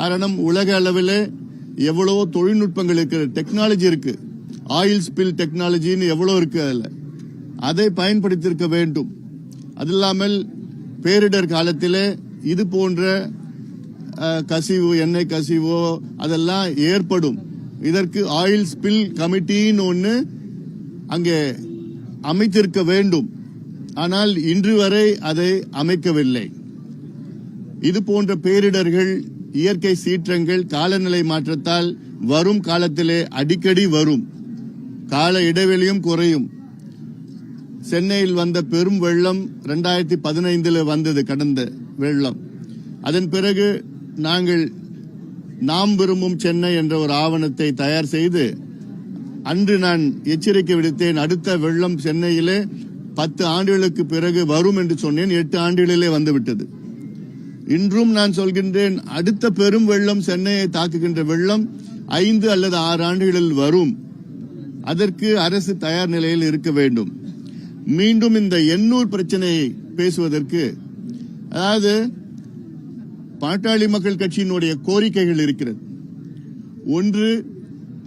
காரணம் உலக அளவில் எவ்வளவோ தொழில்நுட்பங்கள் இருக்கு. டெக்னாலஜி இருக்கு ஆயில் ஸ்பில் டெக்னாலஜின்னு எவ்வளோ இருக்கு அதில். அதை பயன்படுத்தியிருக்க வேண்டும். அது இல்லாமல் பேரிடர் காலத்தில் இது போன்ற கசிவு எண்ணெய் கசிவோ அதெல்லாம் ஏற்படும். இதற்கு ஆயில் ஸ்பில் கமிட்டின்னு ஒன்று அங்கே அமைத்திருக்க வேண்டும். ஆனால் இன்று வரை அதை அமைக்கவில்லை. இது போன்ற பேரிடர்கள் இயற்கை சீற்றங்கள் காலநிலை மாற்றத்தால் வரும் காலத்திலே அடிக்கடி வரும். கால இடைவெளியும் குறையும். சென்னையில் வந்த பெரும் வெள்ளம் ரெண்டாயிரத்தி பதினைந்தில் வந்தது கடந்த வெள்ளம். அதன் பிறகு நாங்கள் நாம் விரும்பும் சென்னை என்ற ஒரு ஆவணத்தை தயார் செய்து அன்று நான் எச்சரிக்கை விடுத்தேன் அடுத்த வெள்ளம் சென்னையிலே பத்து ஆண்டுகளுக்கு பிறகு வரும் என்று சொன்னேன் எட்டு ஆண்டுகளிலே வந்துவிட்டது. இன்றும் நான் சொல்கின்றேன் அடுத்த பெரும் வெள்ளம் சென்னையை தாக்குகின்ற வெள்ளம் ஐந்து அல்லது ஆறு ஆண்டுகளில் வரும். அதற்கு அரசு தயார் நிலையில் இருக்க வேண்டும். மீண்டும் இந்த எண்ணூர் பிரச்சனையை பேசுவதற்கு அதாவது பாட்டாளி மக்கள் கட்சியினுடைய கோரிக்கைகள் இருக்கிறது. ஒன்று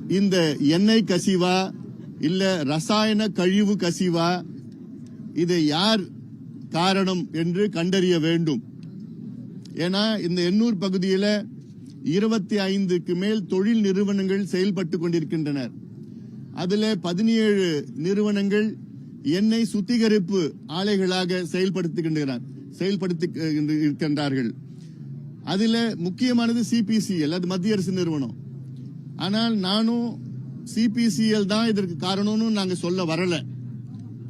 இந்த எண்ணெய் கசிவா இல்ல ரசாயன கழிவு கசிவா இதை யார் காரணம் என்று கண்டறிய வேண்டும். ஏன்னா இந்த எண்ணூர் பகுதியில் இருபத்தி ஐந்துக்கு மேல் தொழில் நிறுவனங்கள் செயல்பட்டு கொண்டிருக்கின்றனர். அதில் பதினேழு நிறுவனங்கள் எண்ணெய் சுத்திகரிப்பு ஆலைகளாக செயல்படுத்துகின்றனர் செயல்படுத்தி இருக்கின்றார்கள். அதில் முக்கியமானது சிபிசிஎல் அது மத்திய அரசு நிறுவனம். ஆனால் நானும் சிபிசிஎல் தான் இதற்கு காரணம்னு நாங்கள் சொல்ல வரல.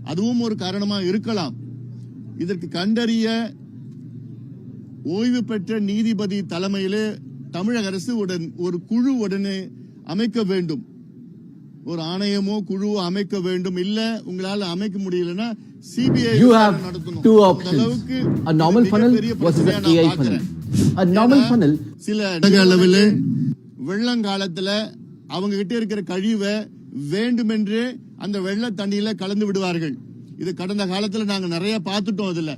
அதுவும் ஒரு காரணமாக இருக்கலாம். இதற்கு கண்டறிய ஓய்வு பெற்ற நீதிபதி தலைமையிலே தமிழக அரசு உடன் ஒரு குழு உடனே அமைக்க வேண்டும் ஒரு ஆணையமோ குழுவோ அமைக்க வேண்டும் இல்ல உங்களால அமைக்க முடியலன்னா CBI You have two options. A normal funnel versus an நான் AI பார்க்கிறேன். funnel. A normal ஏன்னா, funnel சில உலக அளவில் வெள்ளங்காலத்துல அவங்க கிட்ட இருக்கிற கழிவை வேண்டுமென்றே அந்த வெள்ள தண்ணியில கலந்து விடுவார்கள் இது கடந்த காலத்துல நாங்க நிறைய பார்த்துட்டோம் அதுல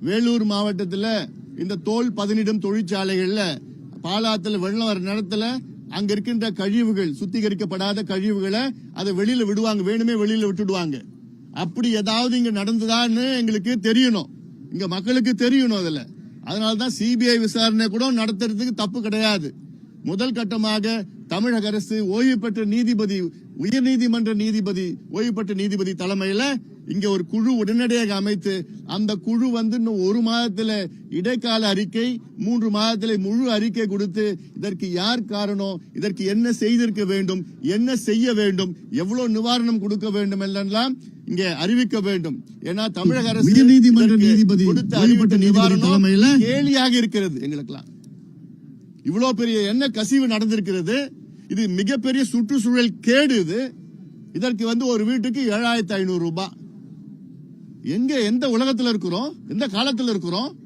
வேலூர் மாவட்டத்தில் இந்த தோல் பதனிடும் தொழிற்சாலைகளில் பாலாத்தில் வெள்ளம் வர நேரத்தில் அங்க இருக்கின்ற கழிவுகள் சுத்திகரிக்கப்படாத கழிவுகளை அதை வெளியில விடுவாங்க. வேணுமே வெளியில விட்டுடுவாங்க. அப்படி ஏதாவது இங்க நடந்ததான்னு எங்களுக்கு தெரியணும். இங்க மக்களுக்கு தெரியணும் அதுல. அதனாலதான் சிபிஐ விசாரணை கூட நடத்துறதுக்கு தப்பு கிடையாது. முதல் கட்டமாக தமிழக அரசு ஓய்வு பெற்ற நீதிபதி உயர்நீதிமன்ற நீதிபதி ஓய்வு பெற்ற நீதிபதி தலைமையில இங்க ஒரு குழு உடனடியாக அமைத்து அந்த குழு வந்து இன்னும் ஒரு மாதத்துல இடைக்கால அறிக்கை மூன்று மாதத்துல முழு அறிக்கை கொடுத்து இதற்கு யார் காரணம் இதற்கு என்ன செய்திருக்க வேண்டும் என்ன செய்ய வேண்டும் எவ்வளவு நிவாரணம் கொடுக்க வேண்டும் என்றெல்லாம் இங்க அறிவிக்க வேண்டும். ஏன்னா தமிழக அரசு உயர்நீதிமன்ற இதற்கு நீதிபதி, கொடுத்த நீதிபதி நிவாரணம் தலைமையில கேலியாக இருக்கிறது எங்களுக்கெல்லாம். இவ்வளவு பெரிய என்ன கசிவு நடந்திருக்கிறது இது மிகப்பெரிய சுற்றுச்சூழல் கேடு இது. இதற்கு வந்து ஒரு வீட்டுக்கு ஏழாயிரத்தி ஐநூறு ரூபாய் எங்க எந்த உலகத்தில் இருக்கிறோம்? எந்த காலத்தில் இருக்கிறோம்?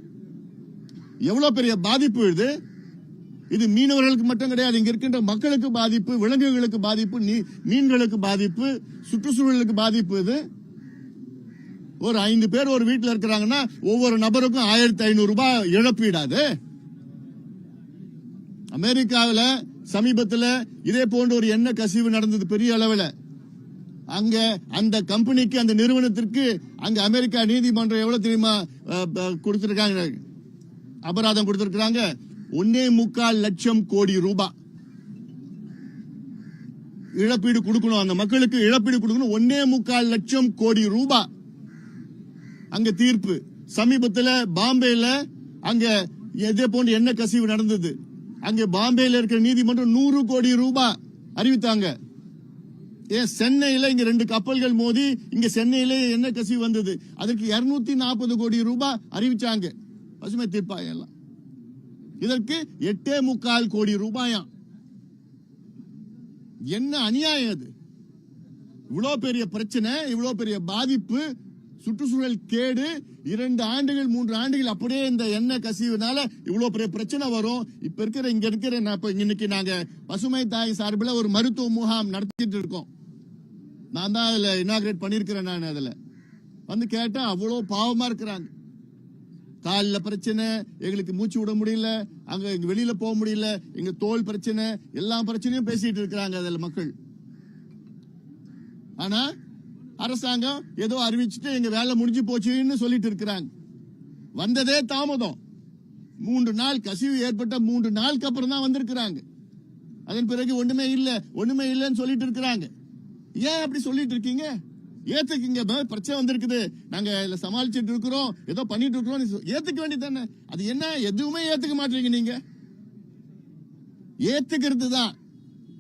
எவ்வளவு பெரிய பாதிப்பு இது? இது மீனவர்களுக்கு மட்டும் கிடையாது இங்க இருக்கின்ற மக்களுக்கு பாதிப்பு விலங்குகளுக்கு பாதிப்பு நீ- மீன்களுக்கு பாதிப்பு சுற்றுச்சூழலுக்கு பாதிப்பு இது. ஒரு ஐந்து பேர் ஒரு வீட்டில் இருக்கிறாங்கன்னா ஒவ்வொரு நபருக்கும் ஆயிரத்தி ஐநூறு ரூபாய் இழப்பீடாது அமெரிக்காவில் சமீபத்தில் இதே போன்ற ஒரு எண்ணெய் கசிவு நடந்தது பெரிய அளவில். அங்க அந்த கம்பெனிக்கு அந்த நிறுவனத்திற்கு அங்க அமெரிக்கா நீதிமன்றம் எவ்வளவு தெரியுமா கொடுத்திருக்காங்க. அபராதம் கொடுத்திருக்காங்க ஒன்னே முக்கால் லட்சம் கோடி ரூபாய் இழப்பீடு கொடுக்கணும். அந்த மக்களுக்கு இழப்பீடு கொடுக்கணும். ஒன்னே முக்கால் லட்சம் கோடி ரூபாய் அங்க தீர்ப்பு. சமீபத்தில் பாம்பேல அங்க இதே போன்ற எண்ணெய் கசிவு நடந்தது. அங்கே பாம்பேயில் இருக்கிற நீதிமன்றம் நூறு கோடி ரூபாய் அறிவித்தாங்க. ஏன் சென்னையில இங்க ரெண்டு கப்பல்கள் மோதி இங்க சென்னையிலே என்ன கசிவு வந்தது? அதற்கு 240 நாற்பது கோடி ரூபாய் அறிவிச்சாங்க. பசுமை தீர்ப்பாயம் எல்லாம் இதற்கு எட்டே முக்கால் கோடி ரூபாயாம் என்ன அநியாயம் அது? இவ்வளோ பெரிய பிரச்சனை இவ்வளோ பெரிய பாதிப்பு சுற்றுச்சூழல் கேடு இரண்டு ஆண்டுகள் மூன்று ஆண்டுகள் அப்படியே இந்த எண்ணெய் கசிவுனால இவ்வளவு பெரிய பிரச்சனை வரும். இப்ப இருக்கிற இங்க இருக்கிற நான் இன்னைக்கு நாங்க பசுமை தாய் சார்பில் ஒரு மருத்துவ முகாம் நடத்திட்டு இருக்கோம். நான் தான் அதுல இனாகிரேட் பண்ணிருக்கிறேன் நான் அதுல. வந்து கேட்டா அவ்வளவு பாவமா இருக்கிறாங்க. காலில் பிரச்சனை எங்களுக்கு மூச்சு விட முடியல அங்க வெளியில போக முடியல எங்க தோல் பிரச்சனை எல்லா பிரச்சனையும் பேசிட்டு இருக்கிறாங்க அதுல மக்கள். ஆனா அரசாங்கம் ஏதோ அறிவிச்சுட்டு எங்க வேலை முடிஞ்சு போச்சுன்னு சொல்லிட்டு இருக்கிறாங்க. வந்ததே தாமதம். மூன்று நாள் கசிவு ஏற்பட்ட மூன்று நாளுக்கு அப்புறம் தான் வந்திருக்கிறாங்க. அதன் பிறகு ஒண்ணுமே இல்ல ஒண்ணுமே இல்லைன்னு சொல்லிட்டு இருக்கிறாங்க. ஏன் அப்படி சொல்லிட்டு இருக்கீங்க? ஏத்துக்குங்க ப- பிரச்சனை வந்திருக்குது. நாங்க இதுல சமாளிச்சுட்டு இருக்கிறோம் ஏதோ பண்ணிட்டு இருக்கிறோம் ஏத்துக்க வேண்டியதானே அது என்ன எதுவுமே ஏத்துக்க மாட்டீங்க நீங்க. ஏத்துக்கிறது தான்.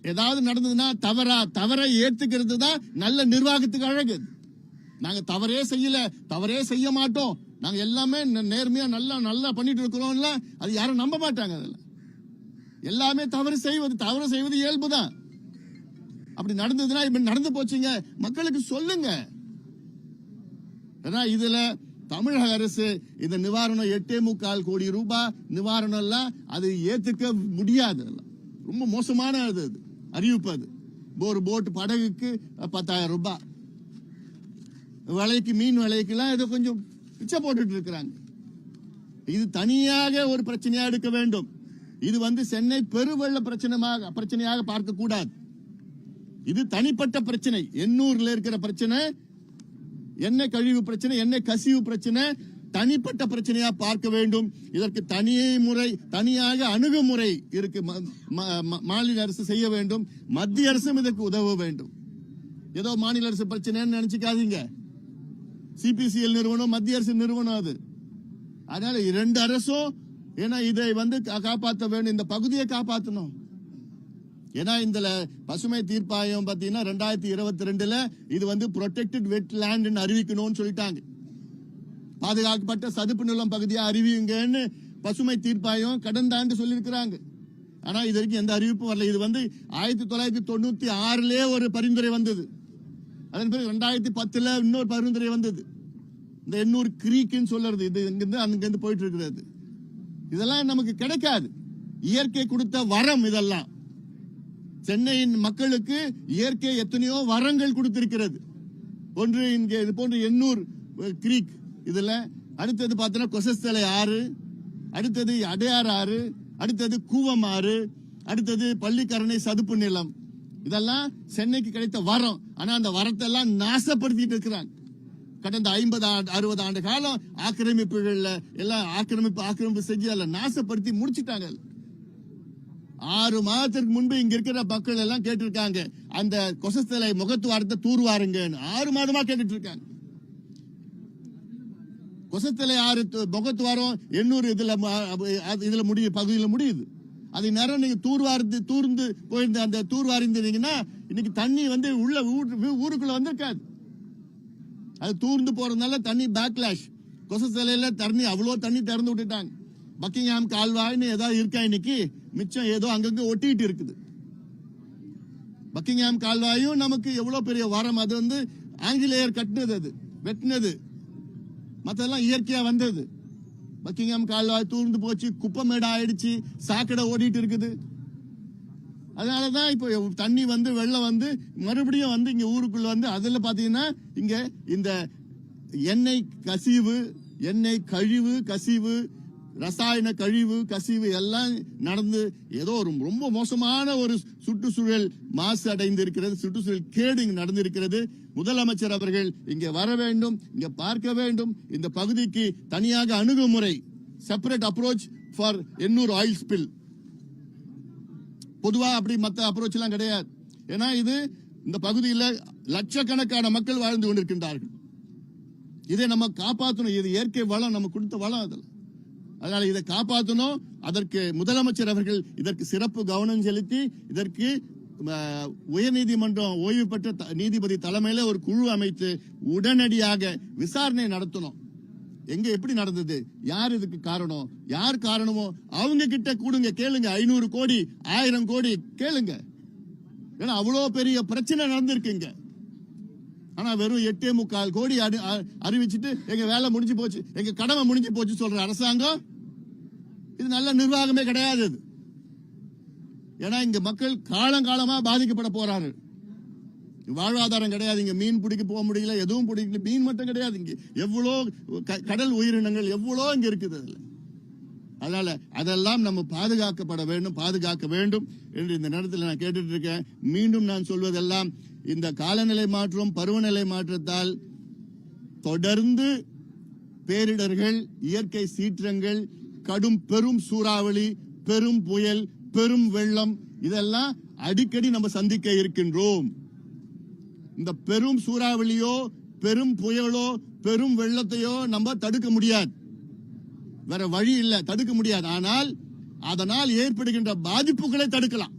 ஏதாவது நடந்ததுன்னா தவறா தவறை ஏத்துக்கிறது தான் நல்ல நிர்வாகத்துக்கு அழகு. நாங்க தவறே செய்யல தவறே செய்ய மாட்டோம். நாங்க எல்லாமே நேர்மையா நல்லா நல்லா பண்ணிட்டு இருக்கிறோம்ல அது யாரும் நம்ப மாட்டாங்க அதில். எல்லாமே தவறு செய்வது தவறு செய்வது இயல்பு தான். அப்படி நடந்ததுன்னா இப்படி நடந்து போச்சுங்க. மக்களுக்கு சொல்லுங்க. ஏன்னா இதுல தமிழக அரசு இந்த நிவாரணம் எட்டே முக்கால் கோடி ரூபாய் நிவாரணம் எல்லாம் அது ஏத்துக்க முடியாது. ரொம்ப மோசமான அது அது. அறிவிப்பு அது ஒரு போட் படகுக்கு பத்தாயிரம் ரூபாய். விலைக்கு மீன் விலைக்கெல்லாம் ஏதோ கொஞ்சம் பிச்சை போட்டுட்டு இருக்கிறாங்க. இது தனியாக ஒரு பிரச்சனையா எடுக்க வேண்டும். இது வந்து சென்னை பெருவெள்ள பிரச்சனமாக பிரச்சனையாக பார்க்க கூடாது இது தனிப்பட்ட பிரச்சனை. எண்ணூர்ல இருக்கிற பிரச்சனை எண்ணெய் கழிவு பிரச்சனை எண்ணெய் கசிவு பிரச்சனை தனிப்பட்ட பிரச்சனையா பார்க்க வேண்டும். இதற்கு தனியே முறை தனியாக அணுகுமுறை இருக்கு. ம- ம- மாநில அரசு செய்ய வேண்டும். மத்திய அரசும் இதற்கு உதவ வேண்டும். ஏதோ மாநில அரசு பிரச்சனைன்னு நினைச்சுக்காதீங்க. சிபிசிஎல் நிறுவனம் மத்திய அரசு நிறுவனம் அது. அதனால இரண்டு அரசும் ஏன்னா இதை வந்து கா- காப்பாற்ற வேண்டும் இந்த பகுதியை காப்பாற்றணும் ஏன்னா இந்த பசுமை தீர்ப்பாயம் பார்த்தீங்கன்னா ரெண்டாயிரத்தி இருபத்தி ரெண்டுல இது வந்து ப்ரொடெக்டட் வெட் லேண்ட் அறிவிக்கணும்னு சொல்லிட்டாங்க. பாதுகாக்கப்பட்ட சதுப்பு நிலம் பகுதியா அறிவியுங்கன்னு பசுமை தீர்ப்பாயம் கடந்த ஆண்டு சொல்லியிருக்கிறாங்க. ஆனால் இது வரைக்கும் எந்த அறிவிப்பும் வரல. இது வந்து ஆயிரத்தி தொள்ளாயிரத்தி தொண்ணூத்தி ஆறுலே ஒரு பரிந்துரை வந்தது. அதன் பிறகு ரெண்டாயிரத்தி பத்துல இன்னொரு பரிந்துரை வந்தது. இந்த எண்ணூர் கிரீக்குன்னு சொல்றது. இது இங்கிருந்து அங்கிருந்து போயிட்டு இருக்கிறது இதெல்லாம் நமக்கு கிடைக்காது. இயற்கை கொடுத்த வரம் இதெல்லாம். சென்னையின் மக்களுக்கு இயற்கை எத்தனையோ வரங்கள் கொடுத்திருக்கிறது. ஒன்று இங்கே இது போன்ற எண்ணூர் கிரீக். இதுல அடுத்தது பார்த்தோன்னா கொசஸ்தலை ஆறு அடுத்தது அடையார் ஆறு அடுத்தது கூவம் ஆறு அடுத்தது பள்ளிக்கரணை சதுப்பு நிலம். இதெல்லாம் சென்னைக்கு கிடைத்த வரம். ஆனா அந்த வரத்தை எல்லாம் நாசப்படுத்திட்டு இருக்கிறாங்க. கடந்த ஐம்பது அறுபது ஆண்டு காலம் ஆக்கிரமிப்புகள்ல எல்லாம் ஆக்கிரமிப்பு ஆக்கிரமிப்பு செஞ்சு அதில் நாசப்படுத்தி முடிச்சிட்டாங்க. ஆறு மாதத்திற்கு முன்பு இங்க இருக்கிற மக்கள் எல்லாம் கேட்டிருக்காங்க அந்த கொசஸ்தலை முகத்துவாரத்தை தூர்வாருங்கன்னு. ஆறு மாதமா கேட்டுட்டு இருக்காங்க. கொசத்தலை ஆறு முகத்து வாரம்? எண்ணூறு இதுல ம- அது இதுல முடியு பகுதியில முடியுது. அது நேரம் நீங்க தூர்வார்ந்து தூர்ந்து போயிருந்த அந்த தூர்வாரிந்தீங்கன்னா இன்னைக்கு தண்ணி வந்து உள்ள ஊருக்குள்ள வந்திருக்காது. அது தூர்ந்து போறதுனால தண்ணி பேக்லாஷ் கொசத்தலையில தண்ணி அவ்வளோ தண்ணி திறந்து விட்டுட்டாங்க. பக்கிங்ஹாம் கால்வாய்னு ஏதாவது இருக்கா இன்னைக்கு? மிச்சம் ஏதோ அங்கங்க ஒட்டிட்டு இருக்குது. பக்கிங்ஹாம் கால்வாயும் நமக்கு எவ்வளோ பெரிய வரம்? அது வந்து ஆங்கிலேயர் கட்டினது அது வெட்டினது. மற்றெல்லாம் இயற்கையா வந்தது. பக்கிங்ஹாம் கால்வாய் தூர்ந்து போச்சு குப்பமேடு ஆயிடுச்சு சாக்கடை ஓடிட்டு இருக்குது. அதனாலதான் இப்போ தண்ணி வந்து வெள்ளம் வந்து மறுபடியும் வந்து இங்க ஊருக்குள்ள வந்து அதுல பாத்தீங்கன்னா இங்க இந்த எண்ணெய் கசிவு எண்ணெய் கழிவு கசிவு ரசாயன கழிவு கசிவு எல்லாம் நடந்து ஏதோ ஒரு ரொம்ப மோசமான ஒரு சுற்றுச்சூழல் மாசு அடைந்திருக்கிறது சுற்றுச்சூழல் கேடு இங்கு நடந்திருக்கிறது. முதலமைச்சர் அவர்கள் இங்கே வர வேண்டும் இங்கே பார்க்க வேண்டும். இந்த பகுதிக்கு தனியாக அணுகுமுறை separate approach for Ennore oil spill பொதுவாக அப்படி மற்ற அப்ரோச் எல்லாம் கிடையாது. ஏன்னா இது இந்த பகுதியில் லட்சக்கணக்கான மக்கள் வாழ்ந்து கொண்டிருக்கின்றார்கள். இதை நம்ம காப்பாற்றணும் இது இயற்கை வளம் நம்ம கொடுத்த வளம் அதில். அதனால இதை காப்பாற்றணும் அதற்கு முதலமைச்சர் அவர்கள் இதற்கு சிறப்பு கவனம் செலுத்தி இதற்கு உயர்நீதிமன்றம் ஓய்வு பெற்ற த- நீதிபதி தலைமையில ஒரு குழு அமைத்து உடனடியாக விசாரணை நடத்தணும். எங்க எப்படி நடந்தது? யார் இதுக்கு காரணம்? யார் காரணமோ அவங்க கிட்ட கூடுங்க கேளுங்க. ஐநூறு கோடி ஆயிரம் கோடி கேளுங்க. ஏன்னா அவ்வளோ பெரிய பிரச்சனை நடந்திருக்குங்க ஆனா வெறும் எட்டே முக்கால் கோடி அறி- அறிவிச்சிட்டு எங்க வேலை முடிஞ்சு போச்சு எங்க கடமை முடிஞ்சு போச்சு சொல்ற அரசாங்கம் இது நல்ல நிர்வாகமே கிடையாது இது. ஏன்னா இங்க மக்கள் காலங்காலமா பாதிக்கப்பட போறாரு வாழ்வாதாரம் கிடையாது. இங்க மீன் பிடிக்க போக முடியல எதுவும் பிடிக்கல மீன் மட்டும் கிடையாது. இங்க எவ்வளோ க- கடல் உயிரினங்கள் எவ்வளோ இங்க இருக்குது அதுல. அதனால அதெல்லாம் நம்ம பாதுகாக்கப்பட வேண்டும் பாதுகாக்க வேண்டும் என்று இந்த நேரத்தில் நான் கேட்டுட்டு இருக்கேன். மீண்டும் நான் சொல்வதெல்லாம் இந்த காலநிலை மாற்றம் பருவநிலை மாற்றத்தால் தொடர்ந்து பேரிடர்கள் இயற்கை சீற்றங்கள் கடும் பெரும் சூறாவளி பெரும் புயல் பெரும் வெள்ளம் இதெல்லாம் அடிக்கடி நம்ம சந்திக்க இருக்கின்றோம். இந்த பெரும் சூறாவளியோ பெரும் புயலோ பெரும் வெள்ளத்தையோ நம்ம தடுக்க முடியாது. வேற வழி இல்ல தடுக்க முடியாது. ஆனால் அதனால் ஏற்படுகின்ற பாதிப்புகளை தடுக்கலாம்.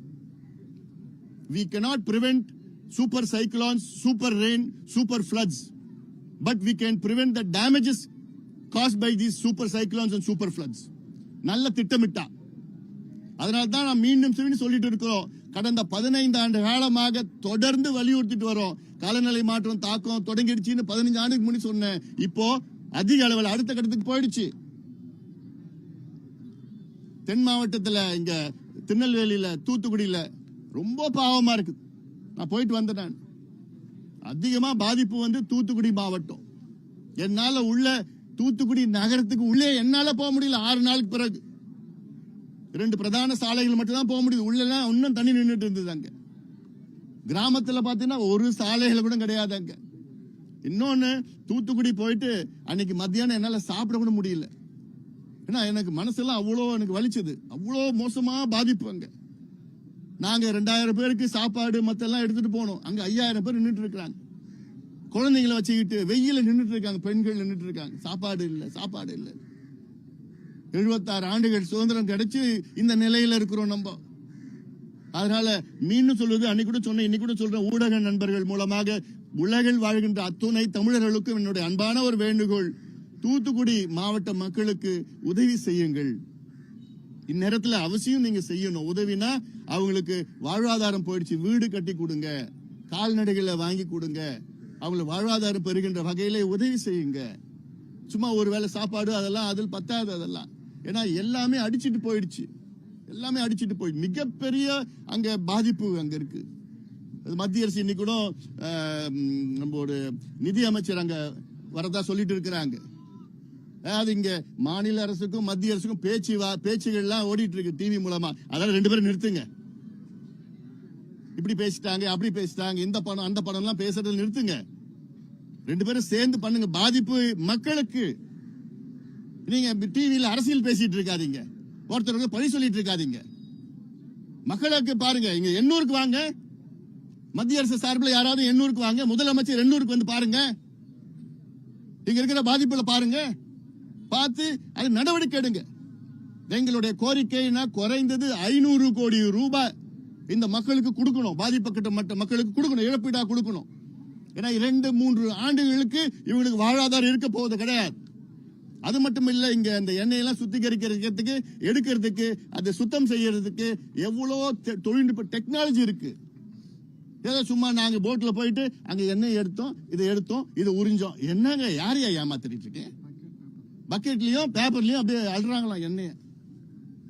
We cannot prevent super cyclones super rain super floods. But we can prevent the damages cost by these super cyclones and super floods. நல்ல திட்டமிட்டா அதனால தான் நான் மீண்டும் மீண்டும் சொல்லிட்டு இருக்கிறோம். கடந்த பதினைந்து ஆண்டு காலமாக தொடர்ந்து வலியுறுத்திட்டு வரோம். காலநிலை மாற்றம் தாக்கம் தொடங்கிடுச்சின்னு பதினஞ்சு ஆண்டுக்கு முன்னாடி சொன்னேன். இப்போ அதிக அளவில் அடுத்த கட்டத்துக்கு போயிடுச்சு. தென் மாவட்டத்தில் இங்க திருநெல்வேலியில் தூத்துக்குடியில் ரொம்ப பாவமாக இருக்குது. நான் போயிட்டு வந்துட்டேன் அதிகமாக பாதிப்பு வந்து தூத்துக்குடி மாவட்டம். என்னால் உள்ள தூத்துக்குடி நகரத்துக்கு உள்ளே என்னால போக முடியல. ஆறு நாளுக்கு பிறகு. ரெண்டு பிரதான சாலைகள் மட்டும் தான் போக முடியுது. உள்ளலாம் இன்னும் தண்ணி நின்றுட்டு இருந்தது அங்க. கிராமத்துல பாத்தீங்கன்னா ஒரு சாலைகள் கூட கிடையாது அங்க. இன்னொன்னு தூத்துக்குடி போயிட்டு அன்னைக்கு மத்தியானம் என்னால சாப்பிட கூட முடியல. ஏன்னா எனக்கு மனசெல்லாம் அவ்வளோ எனக்கு வலிச்சது. அவ்வளோ மோசமா பாதிப்பு அங்க. நாங்க ரெண்டாயிரம் பேருக்கு சாப்பாடு மத்தெல்லாம் எடுத்துட்டு போனோம். அங்க ஐயாயிரம் பேர் நின்றுட்டு இருக்கிறாங்க. குழந்தைங்களை வச்சுக்கிட்டு வெயில நின்றுட்டு இருக்காங்க பெண்கள் நின்றுட்டு இருக்காங்க சாப்பாடு இல்ல சாப்பாடு இல்ல. எழுபத்தாறு ஆண்டுகள் சுதந்திரம் கிடைச்சு இந்த நிலையில இருக்கிறோம் நம்ம. அதனால மீண்டும் சொல்வது அன்னைக்கு கூட சொன்னேன் இன்னைக்கு கூட சொல்றேன். ஊடக நண்பர்கள் மூலமாக உலகில் வாழ்கின்ற அத்துணை தமிழர்களுக்கும் என்னுடைய அன்பான ஒரு வேண்டுகோள். தூத்துக்குடி மாவட்ட மக்களுக்கு உதவி செய்யுங்கள். இந்நேரத்தில் அவசியம் நீங்க செய்யணும். உதவினா அவங்களுக்கு வாழ்வாதாரம் போயிடுச்சு. வீடு கட்டி கொடுங்க. கால்நடைகளை வாங்கி கொடுங்க. அவங்களை வாழ்வாதாரம் பெறுகின்ற வகையிலே உதவி செய்யுங்க. சும்மா ஒரு வேளை சாப்பாடு அதெல்லாம் அதில் பத்தாது அதெல்லாம். ஏன்னா எல்லாமே அடிச்சிட்டு போயிடுச்சு. எல்லாமே அடிச்சிட்டு போய் மிகப்பெரிய அங்கே பாதிப்பு அங்கே இருக்கு. மத்திய அரசு இன்னைக்கு கூட நம்மளோட நம்ம ஒரு நிதி அமைச்சர் அங்கே வரதா சொல்லிட்டு இருக்கிறாங்க. அது இங்க மாநில அரசுக்கும் மத்திய அரசுக்கும் பேச்சு வா- பேச்சுகள்லாம் ஓடிட்டு இருக்கு டிவி மூலமா. அதெல்லாம் ரெண்டு பேரும் நிறுத்துங்க. இப்படி பேசிட்டாங்க அப்படி பேசிட்டாங்க இந்த பணம் அந்த படம்லாம் பேசுறதை நிறுத்துங்க. ரெண்டு பேரும் சேர்ந்து பண்ணுங்க. பாதிப்பு மக்களுக்கு. நீங்க டிவியில் அரசியல் பேசிட்டு இருக்காதீங்க. ஒருத்தருக்கு பழி சொல்லிட்டு இருக்காதீங்க. மக்களுக்கு பாருங்க இங்க எண்ணூருக்கு வாங்க. மத்திய அரசு சார்பில் யாராவது எண்ணூருக்கு வாங்க. முதலமைச்சர் எண்ணூருக்கு வந்து பாருங்க. இங்க இருக்கிற பாதிப்புல பாருங்க. பார்த்து அது நடவடிக்கை எடுங்க. எங்களுடைய கோரிக்கைனா குறைந்தது ஐநூறு கோடி ரூபாய் இந்த மக்களுக்கு கொடுக்கணும். பாதிப்பட்ட மற்ற மக்களுக்கு கொடுக்கணும். இழப்பீடா கொடுக்கணும். ஏன்னா இரண்டு மூன்று ஆண்டுகளுக்கு இவங்களுக்கு வாழ்வாதாரம் இருக்க போவது கிடையாது. அது மட்டும் இல்ல இங்க அந்த எண்ணெயெல்லாம் சுத்திகரிக்கிறதுக்கு எடுக்கிறதுக்கு அதை சுத்தம் செய்யறதுக்கு எவ்வளோ தொழில்நுட்ப டெக்னாலஜி இருக்கு. ஏதோ சும்மா நாங்க போட்ல போயிட்டு அங்க எண்ணெய் எடுத்தோம் இதை எடுத்தோம் இதை உறிஞ்சோம். என்னங்க யாரையா ஏமாத்திட்டு இருக்கேன் பக்கெட்லயும் பேப்பர்லயும் அப்படியே அழுறாங்களாம் எண்ணெய?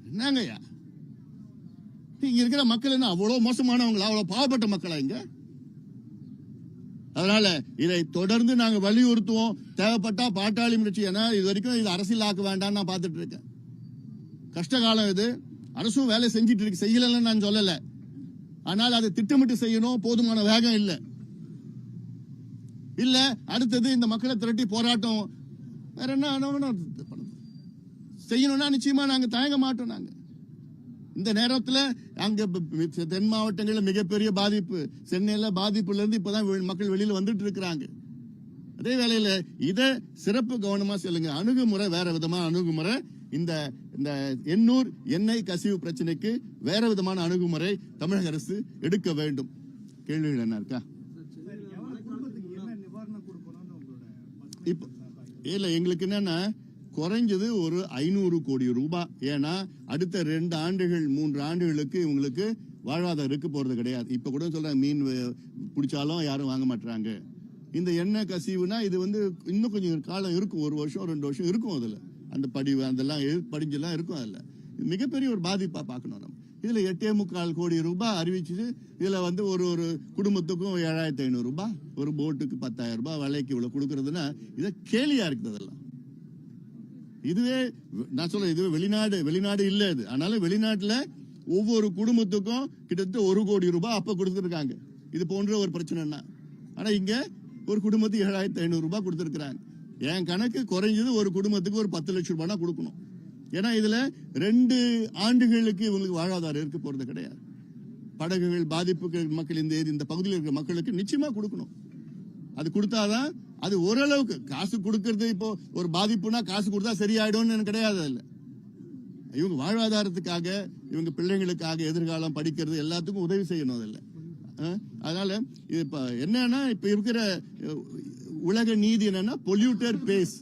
என்னங்கய்யா இங்க இருக்கிற மக்கள் என்ன அவ்வளவு மோசமானவங்களா? அவ்வளவு பாவப்பட்ட மக்களா இங்க? அதனால இதை தொடர்ந்து நாங்க வலியுறுத்துவோம். தேவைப்பட்டா பாட்டாளி முயற்சி ஏன்னா இது வரைக்கும் இது அரசியல் ஆக்க வேண்டாம்னு நான் பார்த்துட்டு இருக்கேன். கஷ்ட காலம் இது. அரசும் வேலை செஞ்சுட்டு இருக்கு. செய்யலன்னு நான் சொல்லல. ஆனால் அதை திட்டமிட்டு செய்யணும். போதுமான வேகம் இல்லை. இல்ல அடுத்தது இந்த மக்களை திரட்டி போராட்டம். வேற என்ன செய்யணும்னா நிச்சயமா நாங்க தயங்க மாட்டோம் நாங்க. இந்த நேரத்துல அங்க தென் மாவட்டங்கள்ல மிகப்பெரிய பாதிப்பு சென்னையில பாதிப்புல இருந்து இப்பதான் வெ- மக்கள் வெளியில வந்துட்டு இருக்கிறாங்க அதே வேளையில இத சிறப்பு கவனமா சொல்லுங்க. அணுகுமுறை வேற விதமான அணுகுமுறை. இந்த இந்த எண்ணூர் எண்ணெய் கசிவு பிரச்சனைக்கு வேற விதமான அணுகுமுறை தமிழக அரசு எடுக்க வேண்டும். கேள்விகள் என்ன இருக்கா? இப்ப இல்ல எங்களுக்கு என்னன்னா குறைஞ்சது ஒரு ஐநூறு கோடி ரூபாய் ஏன்னா அடுத்த ரெண்டு ஆண்டுகள் மூன்று ஆண்டுகளுக்கு இவங்களுக்கு வாழ்வாதாரம் இருக்க போறது கிடையாது. இப்ப கூட சொல்றாங்க மீன் பிடிச்சாலும் யாரும் வாங்க மாட்டாங்க இந்த எண்ணெய் கசிவுனா இது வந்து இன்னும் கொஞ்சம் காலம் இருக்கும். ஒரு வருஷம் ரெண்டு வருஷம் இருக்கும் அதுல. அந்த படிவு அதெல்லாம் படிஞ்செல்லாம் இருக்கும் அதுல. மிகப்பெரிய ஒரு பாதிப்பா பார்க்கணும் நம்ம. இதுல எட்டே முக்கால் கோடி ரூபாய் அறிவிச்சு இதுல வந்து ஒரு ஒரு குடும்பத்துக்கும் ஏழாயிரத்தி ஐநூறு ரூபாய் ஒரு போட்டுக்கு பத்தாயிரம் ரூபாய் விலைக்கு இவ்வளவு கொடுக்கறதுன்னா இதை கேலியா இருக்குது அதெல்லாம். இதுவே நான் சொல்றேன் இதுவே வெளிநாடு வெளிநாடு இல்ல இது. அதனால வெளிநாட்டுல ஒவ்வொரு குடும்பத்துக்கும் கிட்டத்தட்ட ஒரு கோடி ரூபாய் அப்ப கொடுத்துருக்காங்க. இது போன்ற ஒரு பிரச்சனைனா ஆனா இங்க ஒரு குடும்பத்துக்கு ஏழாயிரத்தி ஐநூறு ரூபாய் கொடுத்துருக்காங்க என் கணக்கு குறைஞ்சது ஒரு குடும்பத்துக்கு ஒரு பத்து லட்சம் ரூபாய் கொடுக்கணும். ஏன்னா இதுல ரெண்டு ஆண்டுகளுக்கு இவங்களுக்கு வாழ்வாதாரம் இருக்க போறது கிடையாது. படகுகள் பாதிப்புகள் மக்கள் இந்த இந்த பகுதியில் இருக்கிற மக்களுக்கு நிச்சயமா கொடுக்கணும். அது கொடுத்தாதான் அது ஓரளவுக்கு. காசு கொடுக்கறது இப்போ ஒரு பாதிப்புனா காசு கொடுத்தா சரியாயிடும்னு எனக்கு கிடையாது இல்ல இவங்க வாழ்வாதாரத்துக்காக இவங்க பிள்ளைங்களுக்காக எதிர்காலம் படிக்கிறது எல்லாத்துக்கும் உதவி செய்யணும் அதில். அதனால இது இப்போ என்னன்னா இப்போ இருக்கிற உலக நீதி என்னன்னா பொல்யூட்டர் பேஸ்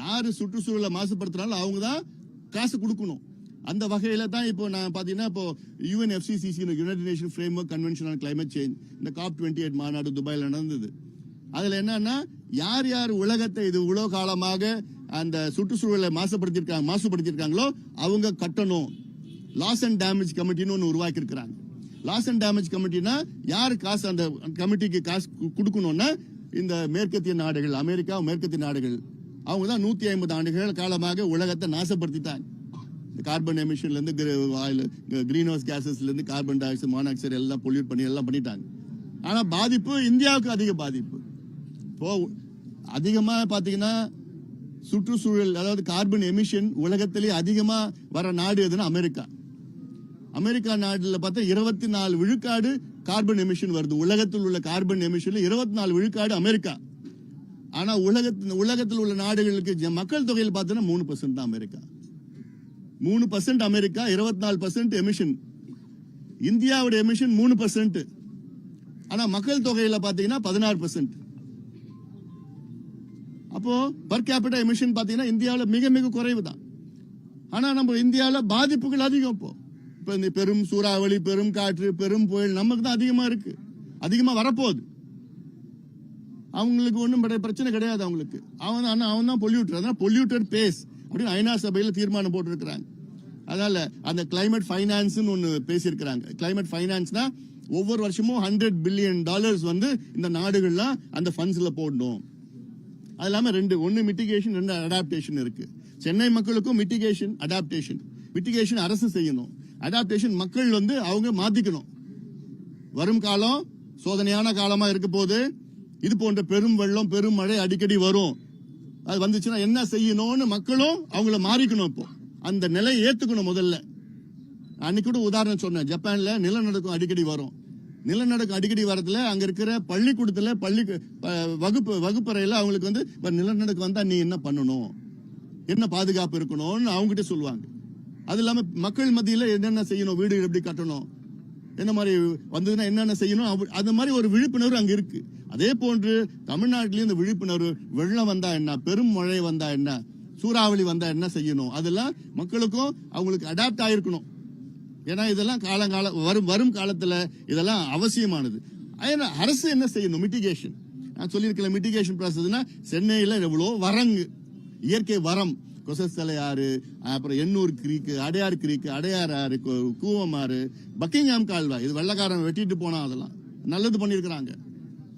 யாரு சுற்றுச்சூழலை மாசுபடுத்துறாங்களோ அவங்க தான் காசு கொடுக்கணும். அந்த வகையில தான் இப்போ நான் பார்த்தீங்கன்னா இப்போ UNFCCC united nation framework convention on climate change இந்த காப் டுவெண்ட்டி எயிட் மாநாடு துபாயில் நடந்தது. அதுல என்னன்னா யார் யார் உலகத்தை இது உலக காலமாக அந்த சுற்றுச்சூழலை மாசுபடுத்திருக்காங்க மாசுபடுத்திருக்காங்களோ அவங்க கட்டணும். லாஸ் அண்ட் டேமேஜ் கமிட்டின்னு ஒன்று உருவாக்கி இருக்கிறாங்க லாஸ் அண்ட் டேமேஜ் கமிட்டினா யார் காசு அந்த கமிட்டிக்கு காசு கொடுக்கணும்னா இந்த மேற்கத்திய நாடுகள் அமெரிக்கா மேற்கத்திய நாடுகள். அவங்க தான் நூத்தி ஐம்பது ஆண்டுகள் காலமாக உலகத்தை நாசப்படுத்திட்டாங்க. கார்பன் எமிஷன்ல இருந்து கிரீன் ஹவுஸ் கேசஸ்ல இருந்து கார்பன் டை ஆக்சைடு மானாக்சைடு எல்லாம் பொல்யூட் பண்ணி எல்லாம் பண்ணிட்டாங்க. ஆனா பாதிப்பு இந்தியாவுக்கு அதிக பாதிப்பு. இப்போ அதிகமாக பார்த்தீங்கன்னா சுற்றுச்சூழல் அதாவது கார்பன் எமிஷன் உலகத்திலே அதிகமாக வர நாடு எதுன்னா அமெரிக்கா. அமெரிக்கா நாட்டில் பார்த்தா இருபத்தி நாலு விழுக்காடு கார்பன் எமிஷன் வருது. உலகத்தில் உள்ள கார்பன் எமிஷனில் இருபத்தி நாலு விழுக்காடு அமெரிக்கா. ஆனால் உலகத்தில் உலகத்தில் உள்ள நாடுகளுக்கு மக்கள் தொகையில் பார்த்தோன்னா மூணு பர்சன்ட் தான் அமெரிக்கா. மூணு பர்சன்ட் அமெரிக்கா இருபத்தி நாலு பர்சன்ட் எமிஷன் இந்தியாவோட எமிஷன் மூணு பர்சன்ட் ஆனால் மக்கள் தொகையில் பார்த்தீங்கன்னா பதினாறு பர்சன்ட் அப்போ பர் கேபிட்டா எமிஷன் பார்த்தீங்கன்னா இந்தியாவில் மிக மிக குறைவு தான் ஆனால் நம்ம இந்தியாவில் பாதிப்புகள் அதிகம் இப்போ. இப்போ இந்த பெரும் சூறாவளி பெரும் காற்று பெரும் புயல் நமக்கு தான் அதிகமாக இருக்கு. அதிகமாக வரப்போகுது. அவங்களுக்கு ஒன்றும் பிரச்சனை கிடையாது அவங்களுக்கு. அவன் ஆனால் அவன் தான் பொல்யூட்டர் அதனால் பொல்யூட்டர் பேஸ் அப்படின்னு ஐநா சபையில் தீர்மானம் போட்டிருக்கிறாங்க. அதனால அந்த கிளைமேட் ஃபைனான்ஸ்னு ஒன்று பேசியிருக்கிறாங்க. கிளைமேட் ஃபைனான்ஸ்னா ஒவ்வொரு வருஷமும் ஹண்ட்ரட் பில்லியன் டாலர்ஸ் வந்து இந்த நாடுகள்லாம் அந்த ஃபண்ட்ஸில் போடணும். அது இல்லாமல் ரெண்டு ஒன்று மிட்டிகேஷன் ரெண்டு அடாப்டேஷன் இருக்கு. சென்னை மக்களுக்கும் மிட்டிகேஷன் அடாப்டேஷன் மிட்டிகேஷன் அரசு செய்யணும். அடாப்டேஷன் மக்கள் வந்து அவங்க மாத்திக்கணும். வரும் காலம் சோதனையான காலமா இருக்க போது இது போன்ற பெரும் வெள்ளம் பெரும் மழை அடிக்கடி வரும். அது வந்துச்சுன்னா என்ன செய்யணும்னு மக்களும் அவங்கள மாறிக்கணும் இப்போ. அந்த நிலையை ஏத்துக்கணும் முதல்ல. அன்னைக்கு கூட உதாரணம் சொன்னேன். ஜப்பான்ல நிலநடுக்கம் அடிக்கடி வரும். நிலநடுக்கம் அடிக்கடி வரதுல அங்க இருக்கிற பள்ளிக்கூடத்துல பள்ளி வகுப்பு வகுப்பறையில அவங்களுக்கு வந்து இப்ப நிலநடுக்கம் வந்தா நீ என்ன பண்ணணும்? என்ன பாதுகாப்பு இருக்கணும்னு அவங்ககிட்ட சொல்லுவாங்க. அது இல்லாம மக்கள் மத்தியில என்னென்ன செய்யணும்? வீடு எப்படி கட்டணும்? என்ன மாதிரி வந்ததுன்னா என்னென்ன செய்யணும்? அப்படி- அந்த மாதிரி ஒரு விழிப்புணர்வு அங்க இருக்கு. அதே போன்று தமிழ்நாட்டிலேயும் இந்த விழிப்புணர்வு வெள்ளம் வந்தா என்ன? பெரும் மழை வந்தா என்ன? சூறாவளி வந்தா என்ன செய்யணும்? அதெல்லாம் மக்களுக்கும் அவங்களுக்கு அடாப்ட் ஆயிருக்கணும். ஏன்னா இதெல்லாம் காலங்கால வரும் வரும் காலத்தில் இதெல்லாம் அவசியமானது. ஏன்னா அரசு என்ன செய்யணும் மிட்டிகேஷன் நான் சொல்லியிருக்கல மிட்டிகேஷன் ப்ராசஸ்னா சென்னையில் எவ்வளோ வரங்கு. இயற்கை வரம். கொசஸ்தலை ஆறு அப்புறம் எண்ணூர் கிரீக்கு அடையார் கிரீக்கு அடையார் ஆறு கூவம் ஆறு பக்கிங்ஹாம் கால்வாய். இது வெள்ளக்காரன் வெட்டிட்டு போனா அதெல்லாம். நல்லது பண்ணியிருக்கிறாங்க.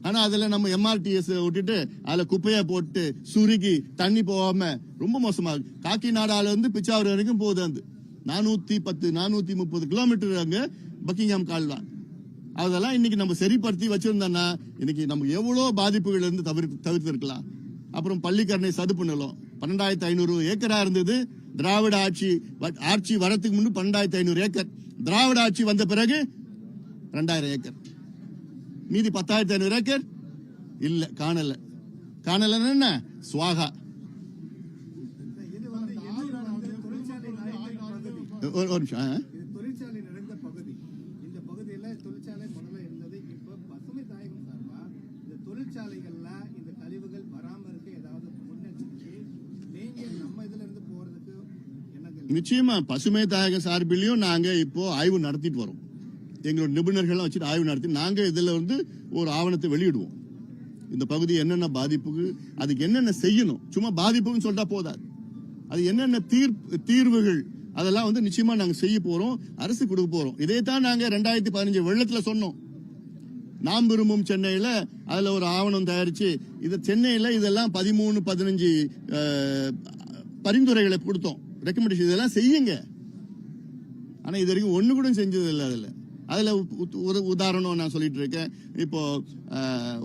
ஆனால் அதில் நம்ம எம்ஆர்டிஎஸ் விட்டுட்டு அதில் குப்பையை போட்டு சுருகி தண்ணி போகாமல் ரொம்ப மோசமாக காக்கி நாடாலேருந்து பிச்சாவூர் வரைக்கும் போகுது அந்த நானூத்தி பத்து நானூத்தி முப்பது கிலோமீட்டர் அங்க பக்கிங்ஹாம் கால்வா அதெல்லாம் இன்னைக்கு நம்ம சரிப்படுத்தி வச்சிருந்தோம்னா இன்னைக்கு நம்ம எவ்வளோ பாதிப்புகள் இருந்து தவிர்த்து தவிர்த்திருக்கலாம். அப்புறம் பள்ளிக்கரணை சதுப்பு நிலம் பன்னெண்டாயிரத்தி ஐநூறு ஏக்கரா இருந்தது. திராவிட ஆட்சி வ- ஆட்சி வரத்துக்கு முன்னு பன்னெண்டாயிரத்தி ஐநூறு ஏக்கர். திராவிட ஆட்சி வந்த பிறகு ரெண்டாயிரம் ஏக்கர். மீதி பத்தாயிரத்தி ஐநூறு ஏக்கர்? இல்லை காணலை. காணலைன்னா என்ன? சுவாகா இது வந்து எண்ணூர் வந்து தொழிற்சாலை நிறைந்த பகுதி ஒரு நிமிஷம் தொழிற்சாலை நிறைந்த பகுதி. இந்த பகுதியில தொழிற்சாலை முதல்ல இருந்தது. இப்ப பசுமை தாயகம் சார்பா இந்த தொழிற்சாலைகள்ல இந்த கழிவுகள் வராம இருக்க ஏதாவது முன்னெச்சரிக்கை நீங்க நம்ம இதுல இருந்து போறதுக்கு நிச்சயமா பசுமை தாயக சார்பிலையும் நாங்க இப்போ ஆய்வு நடத்திட்டு வரோம். எங்களோட நிபுணர்கள்லாம் வச்சுட்டு ஆய்வு நடத்தி நாங்க இதுல வந்து ஒரு ஆவணத்தை வெளியிடுவோம். இந்த பகுதி என்னென்ன பாதிப்புக்கு அதுக்கு என்னென்ன செய்யணும்? சும்மா பாதிப்புன்னு சொல்லிட்டா போதாது. அது என்னென்ன தீர் தீர்வுகள் அதெல்லாம் வந்து நிச்சயமா நாங்க செய்ய போறோம் அரசு கொடுக்க போறோம். இதே தான் நாங்க ரெண்டாயிரத்தி பதினஞ்சு வெள்ளத்துல சொன்னோம். நாம் விரும்பும் சென்னையில அதுல ஒரு ஆவணம் தயாரிச்சு இது சென்னையில இதெல்லாம் பதிமூணு பதினஞ்சு பரிந்துரைகளை கொடுத்தோம். ரெக்கமெண்டேஷன் இதெல்லாம் செய்யுங்க. ஆனா இது வரைக்கும் ஒண்ணு கூட செஞ்சது இல்லை அதுல. அதுல ஒரு உதாரணம் நான் சொல்லிட்டு இருக்கேன். இப்போ